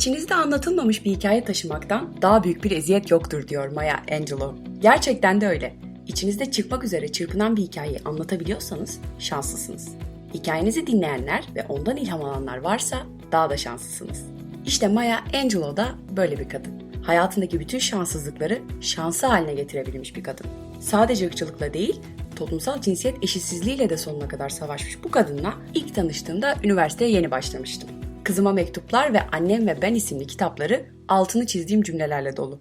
İçinizde anlatılmamış bir hikaye taşımaktan daha büyük bir eziyet yoktur diyor Maya Angelou. Gerçekten de öyle. İçinizde çıkmak üzere çırpınan bir hikayeyi anlatabiliyorsanız şanslısınız. Hikayenizi dinleyenler ve ondan ilham alanlar varsa daha da şanslısınız. İşte Maya Angelou da böyle bir kadın. Hayatındaki bütün şanssızlıkları şansı haline getirebilmiş bir kadın. Sadece ırkçılıkla değil, toplumsal cinsiyet eşitsizliğiyle de sonuna kadar savaşmış bu kadınla ilk tanıştığımda üniversiteye yeni başlamıştım. Kızıma mektuplar ve Annem ve Ben isimli kitapları altını çizdiğim cümlelerle dolu.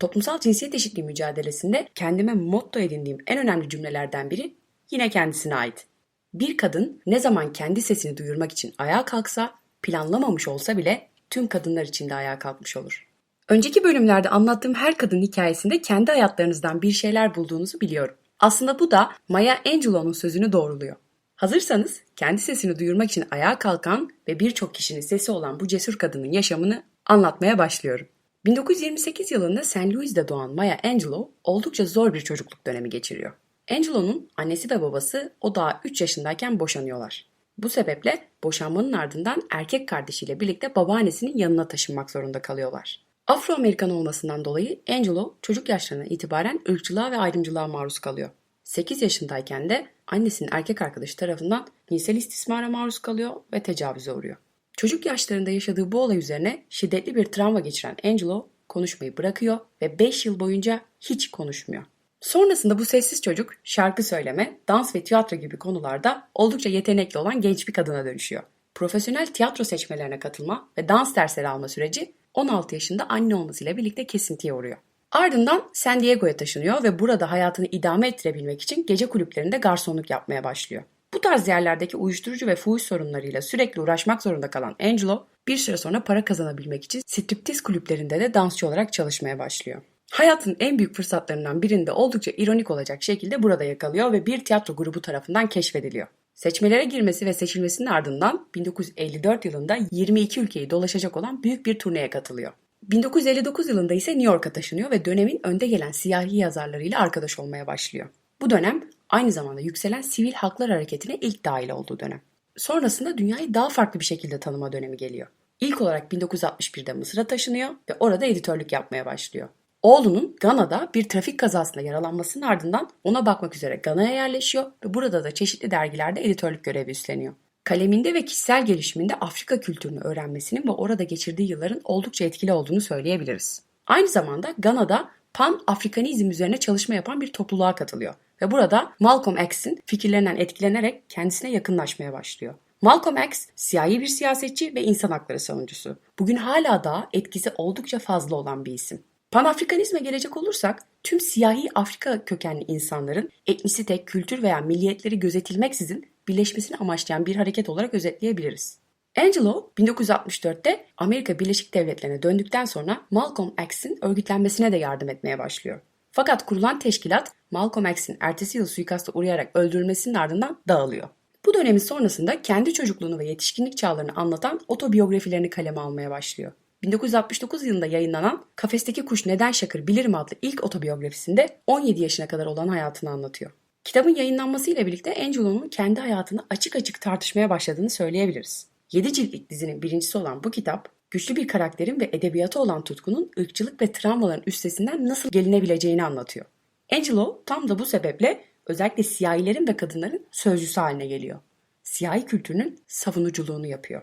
Toplumsal cinsiyet eşitliği mücadelesinde kendime motto edindiğim en önemli cümlelerden biri yine kendisine ait. Bir kadın ne zaman kendi sesini duyurmak için ayağa kalksa, planlamamış olsa bile tüm kadınlar için de ayağa kalkmış olur. Önceki bölümlerde anlattığım her kadın hikayesinde kendi hayatlarınızdan bir şeyler bulduğunuzu biliyorum. Aslında bu da Maya Angelou'nun sözünü doğruluyor. Hazırsanız kendi sesini duyurmak için ayağa kalkan ve birçok kişinin sesi olan bu cesur kadının yaşamını anlatmaya başlıyorum. 1928 yılında St. Louis'de doğan Maya Angelou oldukça zor bir çocukluk dönemi geçiriyor. Angelou'nun annesi ve babası o daha 3 yaşındayken boşanıyorlar. Bu sebeple boşanmanın ardından erkek kardeşiyle birlikte babaannesinin yanına taşınmak zorunda kalıyorlar. Afro-Amerikan olmasından dolayı Angelo çocuk yaşlarına itibaren ırkçılığa ve ayrımcılığa maruz kalıyor. 8 yaşındayken de annesinin erkek arkadaşı tarafından cinsel istismara maruz kalıyor ve tecavüze uğruyor. Çocuk yaşlarında yaşadığı bu olay üzerine şiddetli bir travma geçiren Angelo konuşmayı bırakıyor ve 5 yıl boyunca hiç konuşmuyor. Sonrasında bu sessiz çocuk şarkı söyleme, dans ve tiyatro gibi konularda oldukça yetenekli olan genç bir kadına dönüşüyor. Profesyonel tiyatro seçmelerine katılma ve dans dersleri alma süreci 16 yaşında anne olmasıyla birlikte kesintiye uğruyor. Ardından San Diego'ya taşınıyor ve burada hayatını idame ettirebilmek için gece kulüplerinde garsonluk yapmaya başlıyor. Bu tarz yerlerdeki uyuşturucu ve fuhuş sorunlarıyla sürekli uğraşmak zorunda kalan Angelo bir süre sonra para kazanabilmek için striptiz kulüplerinde de dansçı olarak çalışmaya başlıyor. Hayatın en büyük fırsatlarından birinde oldukça ironik olacak şekilde burada yakalıyor ve bir tiyatro grubu tarafından keşfediliyor. Seçmelere girmesi ve seçilmesinin ardından 1954 yılında 22 ülkeyi dolaşacak olan büyük bir turneye katılıyor. 1959 yılında ise New York'a taşınıyor ve dönemin önde gelen siyahi yazarlarıyla arkadaş olmaya başlıyor. Bu dönem aynı zamanda yükselen sivil haklar hareketine ilk dahil olduğu dönem. Sonrasında dünyayı daha farklı bir şekilde tanıma dönemi geliyor. İlk olarak 1961'de Mısır'a taşınıyor ve orada editörlük yapmaya başlıyor. Oğlunun Gana'da bir trafik kazasında yaralanmasının ardından ona bakmak üzere Gana'ya yerleşiyor ve burada da çeşitli dergilerde editörlük görevi üstleniyor. Kaleminde ve kişisel gelişiminde Afrika kültürünü öğrenmesinin ve orada geçirdiği yılların oldukça etkili olduğunu söyleyebiliriz. Aynı zamanda Gana'da Pan-Afrikanizm üzerine çalışma yapan bir topluluğa katılıyor ve burada Malcolm X'in fikirlerinden etkilenerek kendisine yakınlaşmaya başlıyor. Malcolm X, siyahi bir siyasetçi ve insan hakları savunucusu. Bugün hala daha etkisi oldukça fazla olan bir isim. Panafrikanizme gelecek olursak tüm siyahi Afrika kökenli insanların etnisite, kültür veya milliyetleri gözetilmeksizin birleşmesini amaçlayan bir hareket olarak özetleyebiliriz. Angelo 1964'te Amerika Birleşik Devletleri'ne döndükten sonra Malcolm X'in örgütlenmesine de yardım etmeye başlıyor. Fakat kurulan teşkilat Malcolm X'in ertesi yıl suikasta uğrayarak öldürülmesinin ardından dağılıyor. Bu dönemin sonrasında kendi çocukluğunu ve yetişkinlik çağlarını anlatan otobiyografilerini kaleme almaya başlıyor. 1969 yılında yayınlanan Kafesteki Kuş Neden Şakır Bilirim adlı ilk otobiyografisinde 17 yaşına kadar olan hayatını anlatıyor. Kitabın yayınlanmasıyla birlikte Angelo'nun kendi hayatını açık açık tartışmaya başladığını söyleyebiliriz. 7 ciltlik dizinin birincisi olan bu kitap, güçlü bir karakterin ve edebiyata olan tutkunun ırkçılık ve travmaların üstesinden nasıl gelinebileceğini anlatıyor. Angelo tam da bu sebeple özellikle siyahilerin ve kadınların sözcüsü haline geliyor. Siyahi kültürünün savunuculuğunu yapıyor.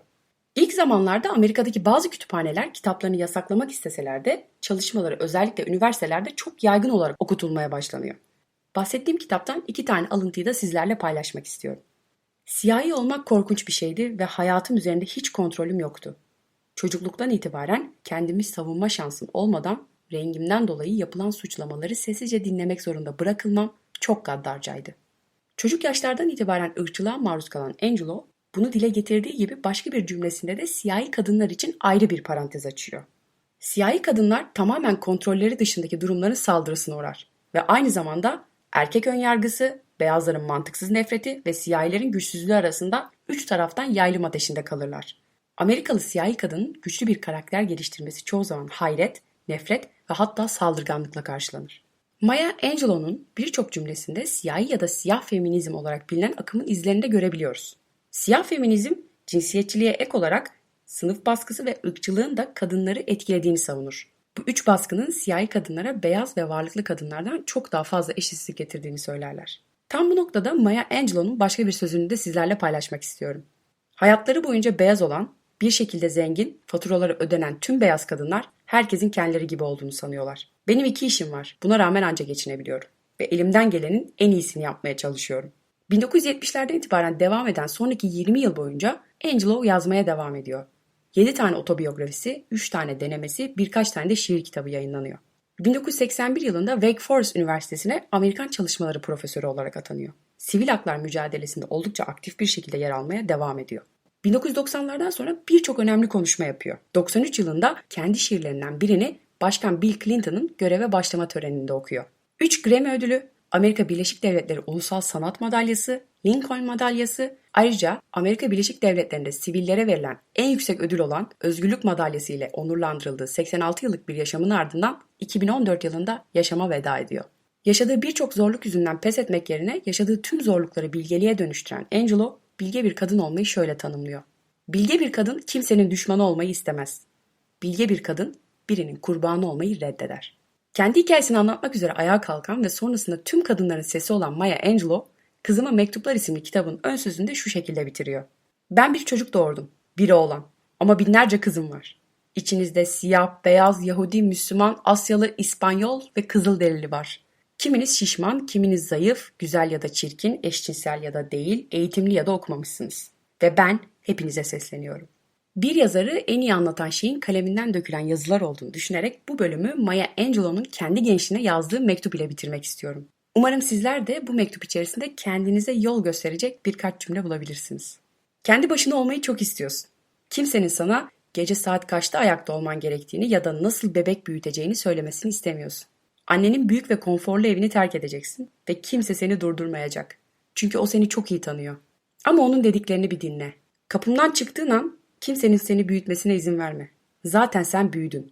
İlk zamanlarda Amerika'daki bazı kütüphaneler kitaplarını yasaklamak isteseler de çalışmaları özellikle üniversitelerde çok yaygın olarak okutulmaya başlanıyor. Bahsettiğim kitaptan iki tane alıntıyı da sizlerle paylaşmak istiyorum. Siyahi olmak korkunç bir şeydi ve hayatım üzerinde hiç kontrolüm yoktu. Çocukluktan itibaren kendimi savunma şansım olmadan rengimden dolayı yapılan suçlamaları sessizce dinlemek zorunda bırakılmam çok gaddarcaydı. Çocuk yaşlardan itibaren ırkçılığa maruz kalan Angelo bunu dile getirdiği gibi başka bir cümlesinde de siyahi kadınlar için ayrı bir parantez açıyor. Siyahi kadınlar tamamen kontrolleri dışındaki durumların saldırısına uğrar ve aynı zamanda erkek önyargısı, beyazların mantıksız nefreti ve siyahilerin güçsüzlüğü arasında üç taraftan yaylım ateşinde kalırlar. Amerikalı siyahi kadının güçlü bir karakter geliştirmesi çoğu zaman hayret, nefret ve hatta saldırganlıkla karşılanır. Maya Angelou'nun birçok cümlesinde siyahi ya da siyah feminizm olarak bilinen akımın izlerini de görebiliyoruz. Siyah feminizm cinsiyetçiliğe ek olarak Sınıf baskısı ve ırkçılığın da kadınları etkilediğini savunur. Bu üç baskının siyahi kadınlara beyaz ve varlıklı kadınlardan çok daha fazla eşitsizlik getirdiğini söylerler. Tam bu noktada Maya Angelou'nun başka bir sözünü de sizlerle paylaşmak istiyorum. Hayatları boyunca beyaz olan, bir şekilde zengin, faturaları ödenen tüm beyaz kadınlar herkesin kendileri gibi olduğunu sanıyorlar. Benim iki işim var. Buna rağmen anca geçinebiliyorum. Ve elimden gelenin en iyisini yapmaya çalışıyorum. 1970'lerden itibaren devam eden sonraki 20 yıl boyunca Angelo yazmaya devam ediyor. 7 tane otobiyografisi, 3 tane denemesi, birkaç tane de şiir kitabı yayınlanıyor. 1981 yılında Wake Forest Üniversitesi'ne Amerikan Çalışmaları Profesörü olarak atanıyor. Sivil haklar mücadelesinde oldukça aktif bir şekilde yer almaya devam ediyor. 1990'lardan sonra birçok önemli konuşma yapıyor. 93 yılında kendi şiirlerinden birini Başkan Bill Clinton'ın göreve başlama töreninde okuyor. 3 Grammy ödülü, Amerika Birleşik Devletleri Ulusal Sanat Madalyası, Lincoln Madalyası, ayrıca Amerika Birleşik Devletleri'nde sivillere verilen en yüksek ödül olan Özgürlük Madalyası ile onurlandırıldığı 86 yıllık bir yaşamın ardından 2014 yılında yaşama veda ediyor. Yaşadığı birçok zorluk yüzünden pes etmek yerine yaşadığı tüm zorlukları bilgeliğe dönüştüren Angelo, bilge bir kadın olmayı şöyle tanımlıyor. Bilge bir kadın kimsenin düşmanı olmayı istemez. Bilge bir kadın birinin kurbanı olmayı reddeder. Kendi hikayesini anlatmak üzere ayağa kalkan ve sonrasında tüm kadınların sesi olan Maya Angelou, Kızıma Mektuplar isimli kitabın ön sözünde şu şekilde bitiriyor. Ben bir çocuk doğurdum, bir oğlan ama binlerce kızım var. İçinizde siyah, beyaz, Yahudi, Müslüman, Asyalı, İspanyol ve Kızılderili var. Kiminiz şişman, kiminiz zayıf, güzel ya da çirkin, eşcinsel ya da değil, eğitimli ya da okumamışsınız. Ve ben hepinize sesleniyorum. Bir yazarı en iyi anlatan şeyin kaleminden dökülen yazılar olduğunu düşünerek bu bölümü Maya Angelou'nun kendi gençliğine yazdığı mektup ile bitirmek istiyorum. Umarım sizler de bu mektup içerisinde kendinize yol gösterecek birkaç cümle bulabilirsiniz. Kendi başına olmayı çok istiyorsun. Kimsenin sana gece saat kaçta ayakta olman gerektiğini ya da nasıl bebek büyüteceğini söylemesini istemiyorsun. Annenin büyük ve konforlu evini terk edeceksin ve kimse seni durdurmayacak. Çünkü o seni çok iyi tanıyor. Ama onun dediklerini bir dinle. Kapımdan çıktığın an kimsenin seni büyütmesine izin verme. Zaten sen büyüdün.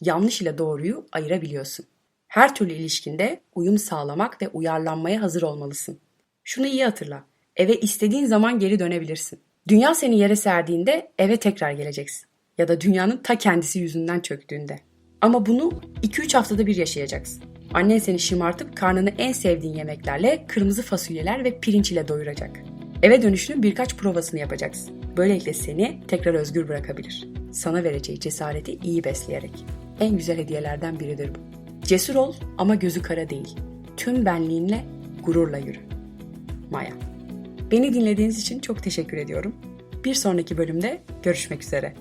Yanlış ile doğruyu ayırabiliyorsun. Her türlü ilişkinde uyum sağlamak ve uyarlanmaya hazır olmalısın. Şunu iyi hatırla. Eve istediğin zaman geri dönebilirsin. Dünya seni yere serdiğinde eve tekrar geleceksin. Ya da dünyanın ta kendisi yüzünden çöktüğünde. Ama bunu 2-3 haftada bir yaşayacaksın. Annen seni şımartıp karnını en sevdiğin yemeklerle, kırmızı fasulyeler ve pirinç ile doyuracak. Eve dönüşünün birkaç provasını yapacaksın. Böylelikle seni tekrar özgür bırakabilir. Sana vereceği cesareti iyi besleyerek. En güzel hediyelerden biridir bu. Cesur ol ama gözü kara değil. Tüm benliğinle gururla yürü. Maya. Beni dinlediğiniz için çok teşekkür ediyorum. Bir sonraki bölümde görüşmek üzere.